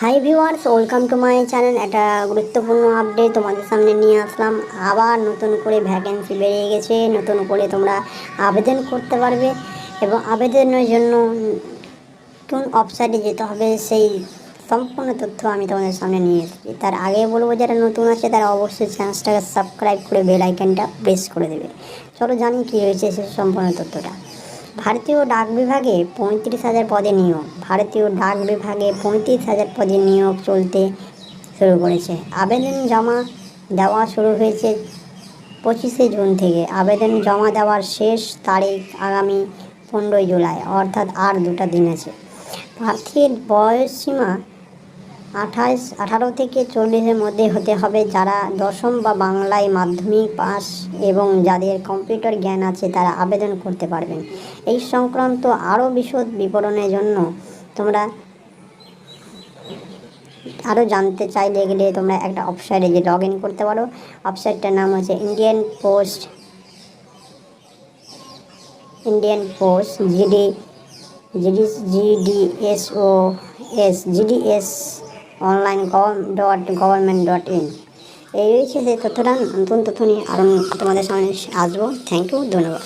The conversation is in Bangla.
Hi viewers welcome to my channel একটা গুরুত্বপূর্ণ আপডেট তোমাদের সামনে নিয়ে আসলাম। আবার নতুন করে ভ্যাকেন্সি বেরিয়ে গেছে। নতুন করে তোমরা আবেদন করতে পারবে। এবং আবেদনের জন্য কোন ওয়েবসাইটে যেতে হবে। সেই সম্পূর্ণ তথ্য আমি তোমাদের সামনে নিয়ে এসেছি। তার আগে বলব, যারা নতুন আছে, তারা অবশ্যই চ্যানেলটাকে সাবস্ক্রাইব করে বেল আইকনটা প্রেস করে দেবে। চলো জানি কী হয়েছে সে সম্পূর্ণ তথ্যটা। ভারতীয় ডাক বিভাগে পঁয়ত্রিশ হাজার পদে নিয়োগ। ভারতীয় ডাক বিভাগে পঁয়ত্রিশ হাজার পদে নিয়োগ চলতে শুরু করেছে। আবেদন জমা দেওয়া শুরু হয়েছে পঁচিশে জুন থেকে। আবেদন জমা দেওয়ার শেষ তারিখ আগামী পনেরোই জুলাই, অর্থাৎ আর দুটা দিন আছে। প্রার্থীর বয়সসীমা আঠাশ, আঠারো থেকে চল্লিশের মধ্যে হতে হবে যারা দশম বা বাংলায় মাধ্যমিক পাস এবং যাদের কম্পিউটার জ্ঞান আছে তারা আবেদন করতে পারবেন। এই সংক্রান্ত আরও বিশদ বিবরণের জন্য তোমরা আরও জানতে চাইলে গেলে তোমরা একটা ওয়েবসাইটে যে লগ ইন করতে পারো। ওয়েবসাইটটার নাম হচ্ছে Indian post Indian post GD GD GDSO S GDS online dot government dot in এই রয়েছে সেই তথ্যটা, নতুন তথ্য নিয়ে আরও তোমাদের সামনে আসব। থ্যাংক ইউ ধন্যবাদ।